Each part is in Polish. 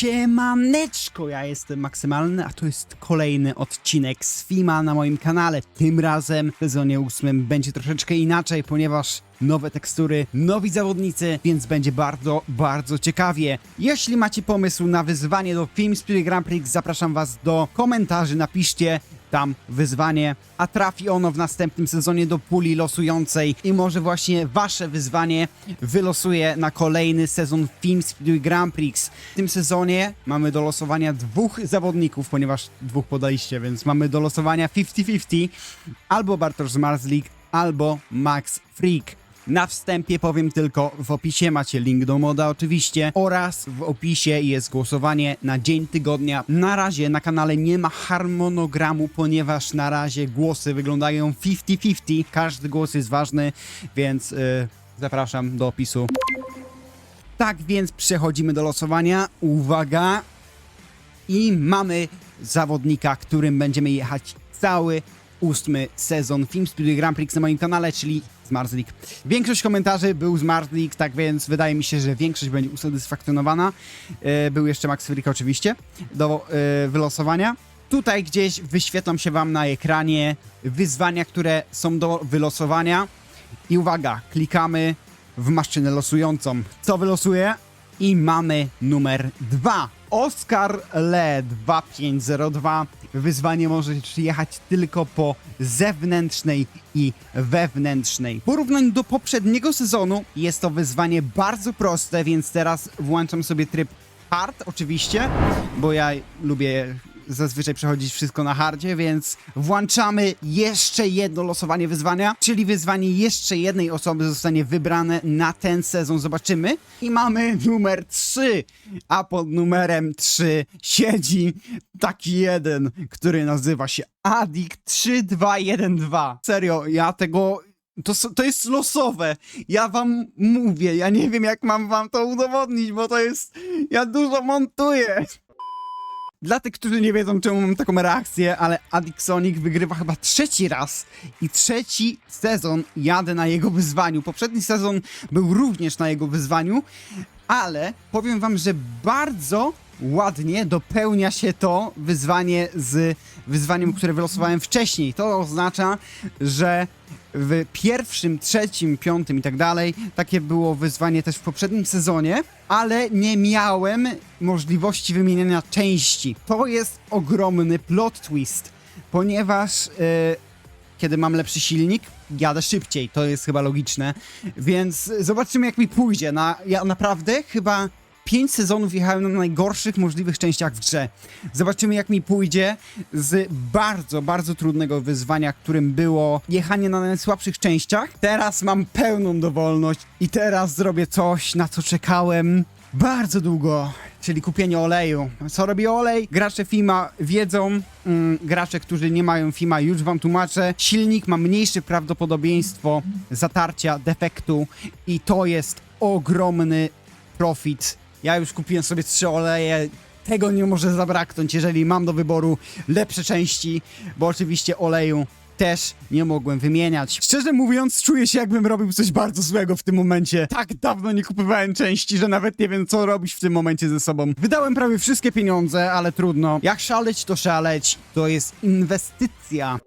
Siemaneczko, ja jestem Maksymalny, a to jest kolejny odcinek z Fima na moim kanale. Tym razem w sezonie ósmym będzie troszeczkę inaczej, ponieważ nowe tekstury, nowi zawodnicy, więc będzie bardzo, bardzo ciekawie. Jeśli macie pomysł na wyzwanie do Film Spirit Grand Prix, zapraszam was do komentarzy, napiszcie tam wyzwanie, a trafi ono w następnym sezonie do puli losującej i może właśnie wasze wyzwanie wylosuje na kolejny sezon Film Speed Grand Prix. W tym sezonie mamy do losowania dwóch zawodników, ponieważ dwóch podaliście, więc mamy do losowania 50-50 albo Bartosz Marzlik, albo Max Freak. Na wstępie powiem tylko, w opisie macie link do moda oczywiście oraz w opisie jest głosowanie na dzień tygodnia. Na razie na kanale nie ma harmonogramu, ponieważ na razie głosy wyglądają 50-50. Każdy głos jest ważny, więc yy, zapraszam do opisu. Tak więc przechodzimy do losowania. Uwaga! I mamy zawodnika, którym będziemy jechać cały ósmy sezon Film Studio Grand Prix na moim kanale, czyli Zmarzlik. Większość komentarzy był Zmarzlik, tak więc wydaje mi się, że większość będzie usatysfakcjonowana. E, był jeszcze Max Freak oczywiście do e, wylosowania. Tutaj gdzieś wyświetlą się Wam na ekranie wyzwania, które są do wylosowania. I uwaga, klikamy w maszynę losującą. Co wylosuje? I mamy numer 2. Oscar Le 2502. Wyzwanie może jechać tylko po zewnętrznej i wewnętrznej. W porównaniu do poprzedniego sezonu jest to wyzwanie bardzo proste, więc teraz włączam sobie tryb hard oczywiście, bo ja lubię zazwyczaj przechodzić wszystko na hardzie, więc włączamy jeszcze jedno losowanie wyzwania, czyli wyzwanie jeszcze jednej osoby zostanie wybrane na ten sezon. Zobaczymy. I mamy numer 3, a pod numerem 3 siedzi taki jeden, który nazywa się Addict 3212. Serio, ja tego to, to jest losowe. Ja wam mówię, ja nie wiem jak mam wam to udowodnić, bo to jest. Ja dużo montuję. Dla tych, którzy nie wiedzą, czemu mam taką reakcję, ale Adixonic wygrywa chyba trzeci raz i trzeci sezon jadę na jego wyzwaniu. Poprzedni sezon był również na jego wyzwaniu, ale powiem wam, że bardzo ładnie dopełnia się to wyzwanie z wyzwaniem, które wylosowałem wcześniej. To oznacza, że w pierwszym, trzecim, piątym i tak dalej, takie było wyzwanie też w poprzednim sezonie, ale nie miałem możliwości wymieniania części. To jest ogromny plot twist, ponieważ e, kiedy mam lepszy silnik, jadę szybciej, to jest chyba logiczne, więc zobaczymy jak mi pójdzie. Na, ja naprawdę chyba 5 sezonów jechałem na najgorszych możliwych częściach w grze. Zobaczymy jak mi pójdzie z bardzo, bardzo trudnego wyzwania, którym było jechanie na najsłabszych częściach. Teraz mam pełną dowolność i teraz zrobię coś, na co czekałem bardzo długo, czyli kupienie oleju. Co robi olej? Gracze FIMA wiedzą, mm, gracze, którzy nie mają FIMA już wam tłumaczę. Silnik ma mniejsze prawdopodobieństwo zatarcia, defektu i to jest ogromny profit. Ja już kupiłem sobie trzy oleje, tego nie może zabraknąć, jeżeli mam do wyboru lepsze części, bo oczywiście oleju też nie mogłem wymieniać. Szczerze mówiąc, czuję się jakbym robił coś bardzo złego w tym momencie. Tak dawno nie kupowałem części, że nawet nie wiem co robić w tym momencie ze sobą. Wydałem prawie wszystkie pieniądze, ale trudno. Jak szaleć, to szaleć. To jest inwestycja.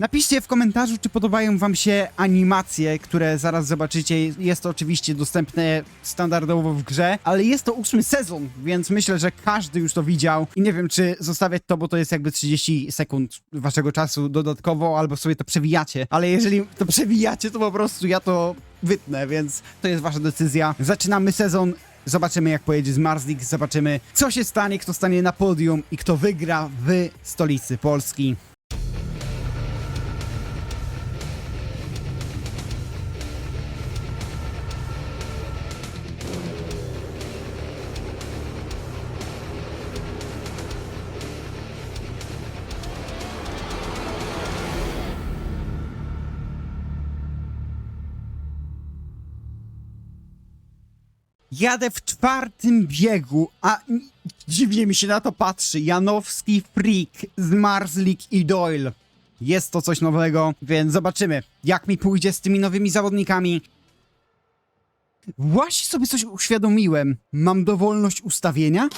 Napiszcie w komentarzu, czy podobają wam się animacje, które zaraz zobaczycie. Jest to oczywiście dostępne standardowo w grze, ale jest to ósmy sezon, więc myślę, że każdy już to widział. I nie wiem, czy zostawiać to, bo to jest jakby 30 sekund waszego czasu dodatkowo, albo sobie to przewijacie. Ale jeżeli to przewijacie, to po prostu ja to wytnę, więc to jest wasza decyzja. Zaczynamy sezon. Zobaczymy, jak pojedzie z Marslik, zobaczymy, co się stanie, kto stanie na podium i kto wygra w stolicy Polski. Jadę w czwartym biegu, a dziwnie mi się na to patrzy. Janowski, Freak, Zmarzlik i Doyle. Jest to coś nowego, więc zobaczymy, jak mi pójdzie z tymi nowymi zawodnikami. Właśnie sobie coś uświadomiłem. Mam dowolność ustawienia?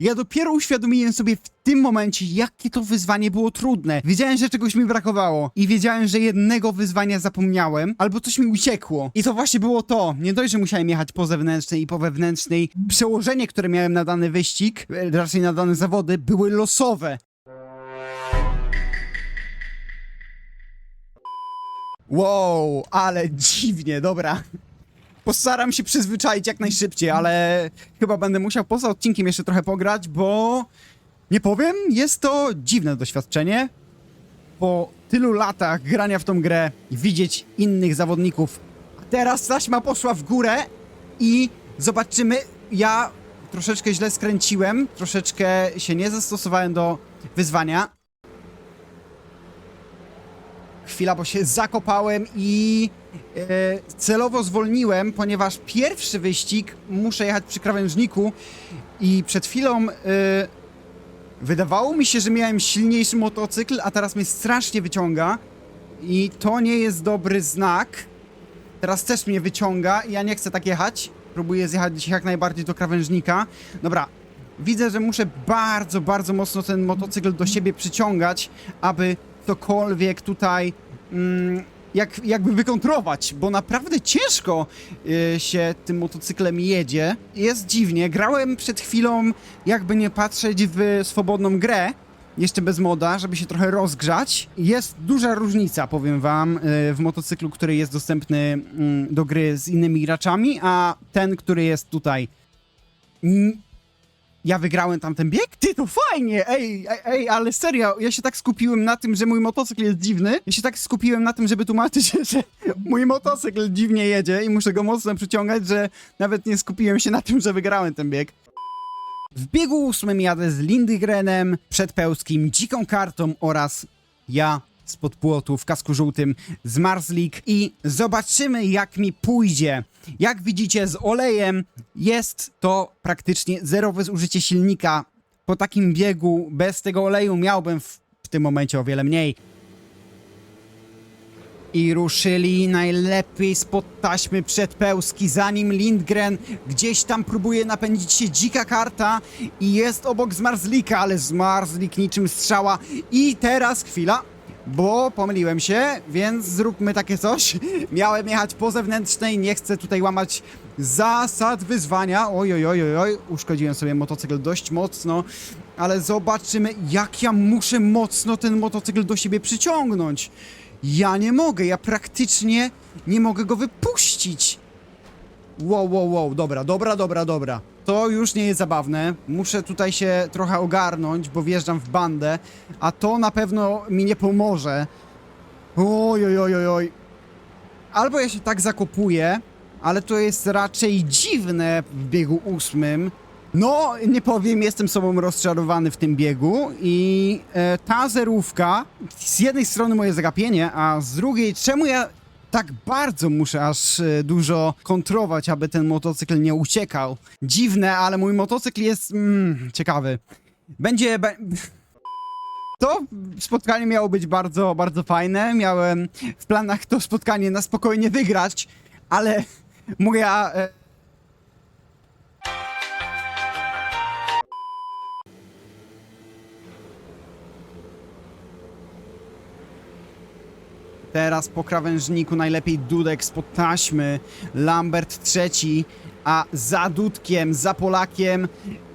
Ja dopiero uświadomiłem sobie w tym momencie, jakie to wyzwanie było trudne. Wiedziałem, że czegoś mi brakowało i wiedziałem, że jednego wyzwania zapomniałem, albo coś mi uciekło. I to właśnie było to. Nie dość, że musiałem jechać po zewnętrznej i po wewnętrznej. Przełożenie, które miałem na dany wyścig, e, raczej na dane zawody, były losowe. Wow, ale dziwnie, dobra. Postaram się przyzwyczaić jak najszybciej, ale chyba będę musiał poza odcinkiem jeszcze trochę pograć, bo nie powiem, jest to dziwne doświadczenie. Po tylu latach grania w tą grę widzieć innych zawodników. A teraz taśma poszła w górę i zobaczymy. Ja troszeczkę źle skręciłem, troszeczkę się nie zastosowałem do wyzwania. Chwila, bo się zakopałem i celowo zwolniłem, ponieważ pierwszy wyścig muszę jechać przy krawężniku i przed chwilą e, wydawało mi się, że miałem silniejszy motocykl, a teraz mnie strasznie wyciąga i to nie jest dobry znak. Teraz też mnie wyciąga i ja nie chcę tak jechać. Próbuję zjechać jak najbardziej do krawężnika. Dobra, widzę, że muszę bardzo, bardzo mocno ten motocykl do siebie przyciągać, aby cokolwiek tutaj mm, jak, jakby wykontrować, bo naprawdę ciężko y, się tym motocyklem jedzie. Jest dziwnie. Grałem przed chwilą, jakby nie patrzeć, w swobodną grę. Jeszcze bez moda, żeby się trochę rozgrzać. Jest duża różnica, powiem wam, y, w motocyklu, który jest dostępny mm, do gry z innymi graczami, a ten, który jest tutaj. Ja wygrałem tamten bieg? Ty, to fajnie! Ej, ej, ej, ale serio, ja się tak skupiłem na tym, że mój motocykl jest dziwny. Ja się tak skupiłem na tym, żeby tłumaczyć, że mój motocykl dziwnie jedzie i muszę go mocno przyciągać, że nawet nie skupiłem się na tym, że wygrałem ten bieg. W biegu ósmym jadę z Lindygrenem, Przedpełskim, Dziką Kartą oraz ja spod płotu w kasku żółtym z Marslik i zobaczymy jak mi pójdzie. Jak widzicie z olejem jest to praktycznie zerowe zużycie silnika. Po takim biegu bez tego oleju miałbym w, w tym momencie o wiele mniej. I ruszyli najlepiej spod taśmy przedpełski, zanim Lindgren gdzieś tam próbuje napędzić się dzika karta i jest obok Zmarzlika, ale Zmarzlik niczym strzała. I teraz chwila, bo pomyliłem się, więc zróbmy takie coś. Miałem jechać po zewnętrznej, nie chcę tutaj łamać zasad wyzwania. Oj, oj, oj, oj, uszkodziłem sobie motocykl dość mocno, ale zobaczymy, jak ja muszę mocno ten motocykl do siebie przyciągnąć. Ja nie mogę, ja praktycznie nie mogę go wypuścić. Wow, wow, wow, dobra, dobra, dobra, dobra. To już nie jest zabawne. Muszę tutaj się trochę ogarnąć, bo wjeżdżam w bandę, a to na pewno mi nie pomoże. Oj, oj, oj, oj. Albo ja się tak zakopuję, ale to jest raczej dziwne w biegu ósmym. No, nie powiem, jestem sobą rozczarowany w tym biegu i e, ta zerówka, z jednej strony moje zagapienie, a z drugiej, czemu ja tak bardzo muszę aż e, dużo kontrować, aby ten motocykl nie uciekał. Dziwne, ale mój motocykl jest mm, ciekawy. Będzie... Be... To spotkanie miało być bardzo, bardzo fajne. Miałem w planach to spotkanie na spokojnie wygrać, ale moja... E... Teraz po krawężniku najlepiej Dudek spod taśmy, Lambert trzeci, a za Dudkiem, za Polakiem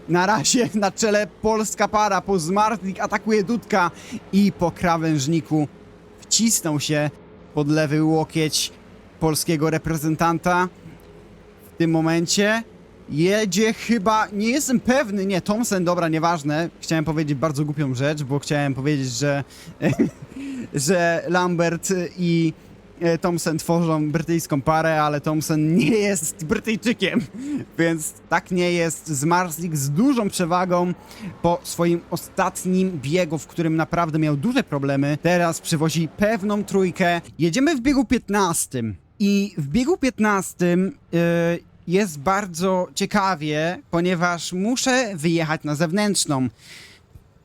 na razie na czele polska para, po Zmartlik atakuje Dudka i po krawężniku wcisnął się pod lewy łokieć polskiego reprezentanta. W tym momencie jedzie chyba, nie jestem pewny, nie, Thompson, dobra, nieważne. Chciałem powiedzieć bardzo głupią rzecz, bo chciałem powiedzieć, że że Lambert i e, Thompson tworzą brytyjską parę, ale Thompson nie jest Brytyjczykiem, więc tak nie jest. Zmarzlik z dużą przewagą po swoim ostatnim biegu, w którym naprawdę miał duże problemy. Teraz przywozi pewną trójkę. Jedziemy w biegu 15 i w biegu 15 yy, jest bardzo ciekawie, ponieważ muszę wyjechać na zewnętrzną.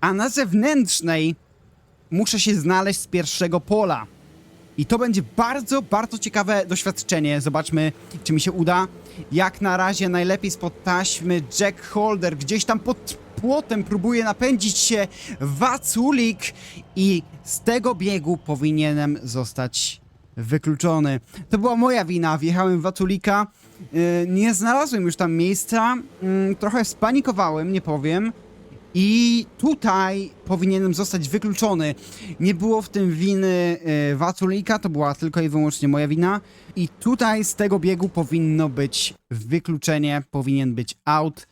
A na zewnętrznej muszę się znaleźć z pierwszego pola. I to będzie bardzo, bardzo ciekawe doświadczenie. Zobaczmy, czy mi się uda. Jak na razie najlepiej spod taśmy Jack Holder gdzieś tam pod płotem próbuje napędzić się Waculik i z tego biegu powinienem zostać wykluczony. To była moja wina, wjechałem w Waculika, yy, nie znalazłem już tam miejsca, yy, trochę spanikowałem, nie powiem. I tutaj powinienem zostać wykluczony. Nie było w tym winy yy, Waculika, to była tylko i wyłącznie moja wina. I tutaj z tego biegu powinno być wykluczenie, powinien być out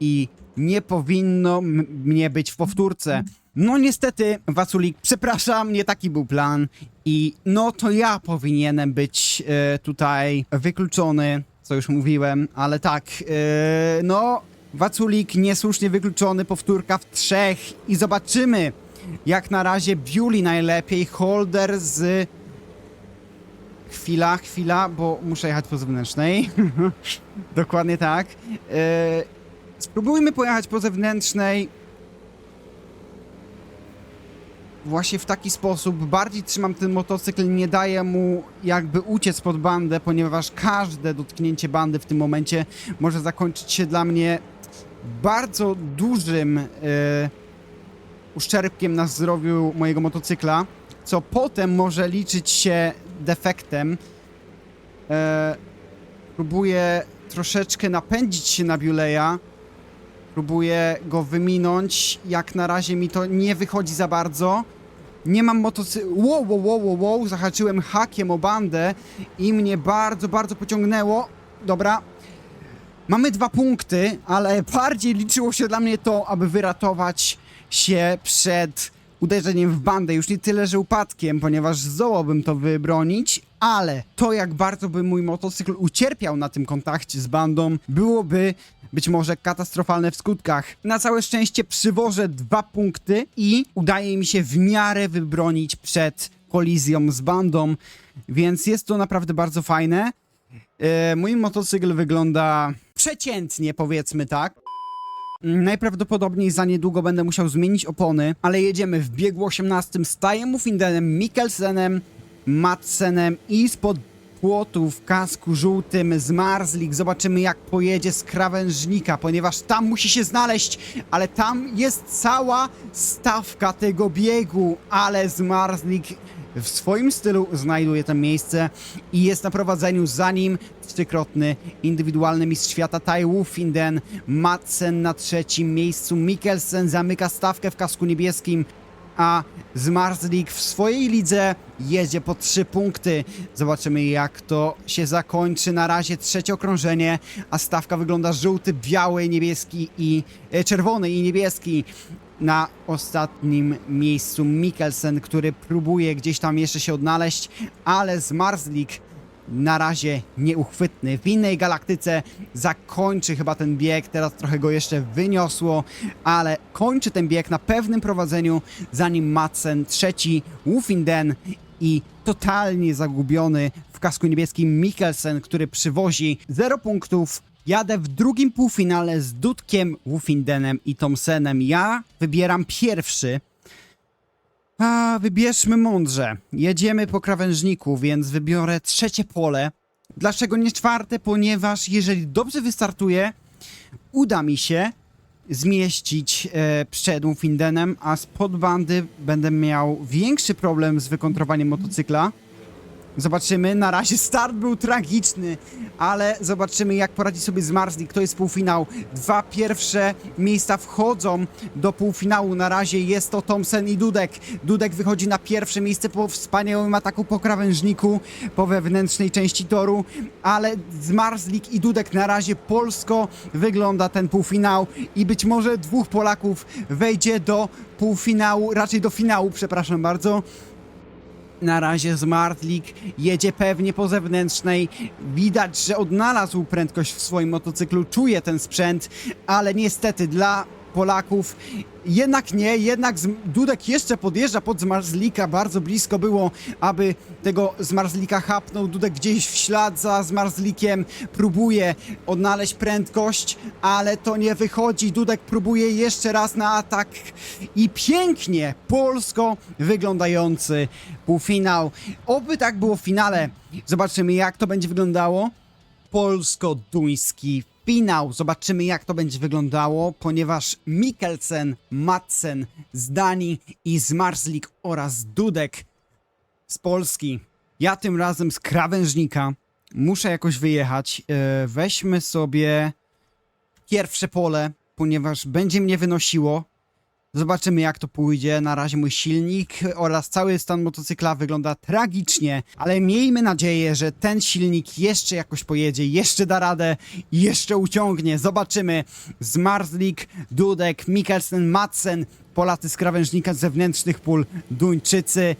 i nie powinno mnie być w powtórce. No niestety, Waculik, przepraszam, nie taki był plan i no to ja powinienem być e, tutaj wykluczony, co już mówiłem, ale tak, e, no Waculik niesłusznie wykluczony, powtórka w trzech i zobaczymy, jak na razie Bewley najlepiej, Holder z... Chwila, chwila, bo muszę jechać po zewnętrznej. Dokładnie tak. E, spróbujmy pojechać po zewnętrznej. Właśnie w taki sposób. Bardziej trzymam ten motocykl, nie daję mu jakby uciec pod bandę, ponieważ każde dotknięcie bandy w tym momencie może zakończyć się dla mnie bardzo dużym e, uszczerbkiem na zdrowiu mojego motocykla, co potem może liczyć się defektem. E, próbuję troszeczkę napędzić się na Buleya. Próbuję go wyminąć. Jak na razie mi to nie wychodzi za bardzo. Nie mam motocykla. Wow, wow, wow, wow, wow. Zahaczyłem hakiem o bandę i mnie bardzo, bardzo pociągnęło. Dobra. Mamy dwa punkty, ale bardziej liczyło się dla mnie to, aby wyratować się przed uderzeniem w bandę. Już nie tyle, że upadkiem, ponieważ zdołałbym to wybronić, ale to, jak bardzo by mój motocykl ucierpiał na tym kontakcie z bandą, byłoby być może katastrofalne w skutkach. Na całe szczęście przywożę dwa punkty i udaje mi się w miarę wybronić przed kolizją z bandą, więc jest to naprawdę bardzo fajne. E, mój motocykl wygląda przeciętnie, powiedzmy tak. Najprawdopodobniej za niedługo będę musiał zmienić opony, ale jedziemy w biegu 18 z Tajem Findenem, Mikkelsenem, Madsenem i spod płotu w kasku żółtym z Marslik. Zobaczymy jak pojedzie z krawężnika, ponieważ tam musi się znaleźć, ale tam jest cała stawka tego biegu, ale z Marslik w swoim stylu znajduje to miejsce i jest na prowadzeniu za nim trzykrotny indywidualny mistrz świata Tai Finden, Madsen na trzecim miejscu, Mikkelsen zamyka stawkę w kasku niebieskim, a Zmarzlik w swojej lidze jedzie po trzy punkty. Zobaczymy jak to się zakończy. Na razie trzecie okrążenie, a stawka wygląda żółty, biały, niebieski i e, czerwony i niebieski. Na ostatnim miejscu Mikkelsen, który próbuje gdzieś tam jeszcze się odnaleźć, ale Zmarzlik na razie nieuchwytny. W innej galaktyce zakończy chyba ten bieg. Teraz trochę go jeszcze wyniosło, ale kończy ten bieg na pewnym prowadzeniu, zanim Madsen trzeci, Wufinden i totalnie zagubiony w kasku niebieskim Mikkelsen, który przywozi 0 punktów. Jadę w drugim półfinale z Dudkiem, Wufindenem i Thompsonem. Ja wybieram pierwszy. A, wybierzmy mądrze. Jedziemy po krawężniku, więc wybiorę trzecie pole. Dlaczego nie czwarte? Ponieważ jeżeli dobrze wystartuję, uda mi się zmieścić e, przed Findenem, a spod bandy będę miał większy problem z wykontrowaniem motocykla. Zobaczymy, na razie start był tragiczny, ale zobaczymy jak poradzi sobie Zmarzlik, to jest półfinał. Dwa pierwsze miejsca wchodzą do półfinału, na razie jest to Thompson i Dudek. Dudek wychodzi na pierwsze miejsce po wspaniałym ataku po krawężniku, po wewnętrznej części toru, ale Zmarzlik i Dudek na razie polsko wygląda ten półfinał i być może dwóch Polaków wejdzie do półfinału, raczej do finału, przepraszam bardzo. Na razie Smartlik jedzie pewnie po zewnętrznej. Widać, że odnalazł prędkość w swoim motocyklu, czuje ten sprzęt, ale niestety dla Polaków. Jednak nie, jednak Dudek jeszcze podjeżdża pod Zmarzlika, bardzo blisko było, aby tego Zmarzlika hapnął. Dudek gdzieś w ślad za Zmarzlikiem próbuje odnaleźć prędkość, ale to nie wychodzi. Dudek próbuje jeszcze raz na atak i pięknie polsko wyglądający półfinał. Oby tak było w finale. Zobaczymy jak to będzie wyglądało polsko-duński finał. Zobaczymy, jak to będzie wyglądało, ponieważ Mikkelsen, Madsen z Danii i Zmarzlik oraz Dudek z Polski. Ja tym razem z krawężnika muszę jakoś wyjechać. E, weźmy sobie pierwsze pole, ponieważ będzie mnie wynosiło. Zobaczymy jak to pójdzie. Na razie mój silnik oraz cały stan motocykla wygląda tragicznie, ale miejmy nadzieję, że ten silnik jeszcze jakoś pojedzie, jeszcze da radę jeszcze uciągnie. Zobaczymy. Zmarzlik, Dudek, Mikkelsen, Madsen, Polacy z krawężnika zewnętrznych pól, Duńczycy.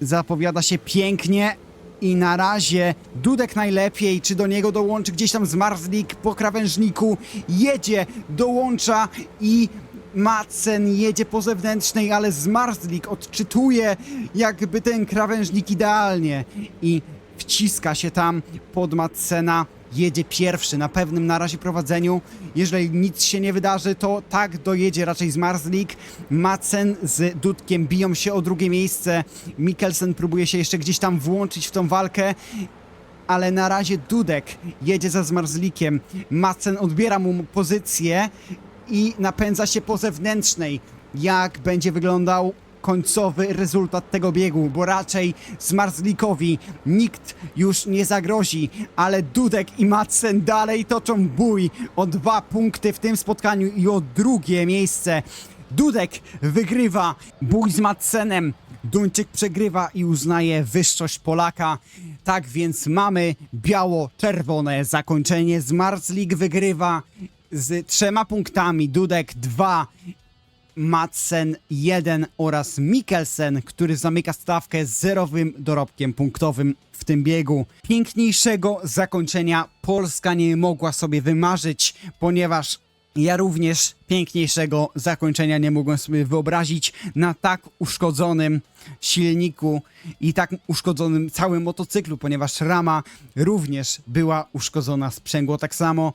Zapowiada się pięknie. I na razie Dudek najlepiej, czy do niego dołączy gdzieś tam Zmarzlik po krawężniku, jedzie, dołącza i Madsen jedzie po zewnętrznej, ale Zmarzlik odczytuje jakby ten krawężnik idealnie i wciska się tam pod Madsena, jedzie pierwszy na pewnym na razie prowadzeniu. Jeżeli nic się nie wydarzy, to tak dojedzie raczej Zmarzlik. Madsen z Dudkiem biją się o drugie miejsce. Mikkelsen próbuje się jeszcze gdzieś tam włączyć w tą walkę ale na razie Dudek jedzie za Zmarzlikiem. Madsen odbiera mu pozycję i napędza się po zewnętrznej. Jak będzie wyglądał końcowy rezultat tego biegu, bo raczej Zmarzlikowi nikt już nie zagrozi, ale Dudek i Madsen dalej toczą bój o dwa punkty w tym spotkaniu i o drugie miejsce. Dudek wygrywa bój z Madsenem. Duńczyk przegrywa i uznaje wyższość Polaka. Tak więc mamy biało-czerwone zakończenie. Zmarzlik wygrywa z trzema punktami, Dudek 2, Madsen 1 oraz Mikkelsen, który zamyka stawkę z zerowym dorobkiem punktowym w tym biegu. Piękniejszego zakończenia Polska nie mogła sobie wymarzyć, ponieważ ja również piękniejszego zakończenia nie mogłem sobie wyobrazić na tak uszkodzonym silniku i tak uszkodzonym całym motocyklu, ponieważ rama również była uszkodzona, sprzęgło tak samo.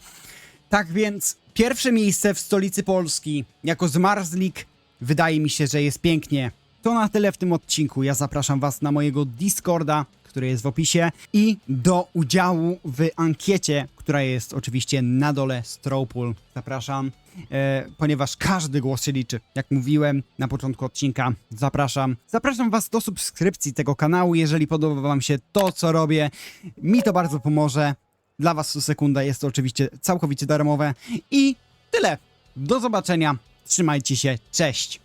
Tak więc pierwsze miejsce w stolicy Polski jako Zmarzlik wydaje mi się, że jest pięknie. To na tyle w tym odcinku. Ja zapraszam Was na mojego Discorda, który jest w opisie i do udziału w ankiecie, która jest oczywiście na dole Strawpool. Zapraszam, e, ponieważ każdy głos się liczy. Jak mówiłem na początku odcinka, zapraszam. Zapraszam Was do subskrypcji tego kanału, jeżeli podoba Wam się to, co robię. Mi to bardzo pomoże. Dla Was to sekunda, jest to oczywiście całkowicie darmowe. I tyle. Do zobaczenia. Trzymajcie się. Cześć.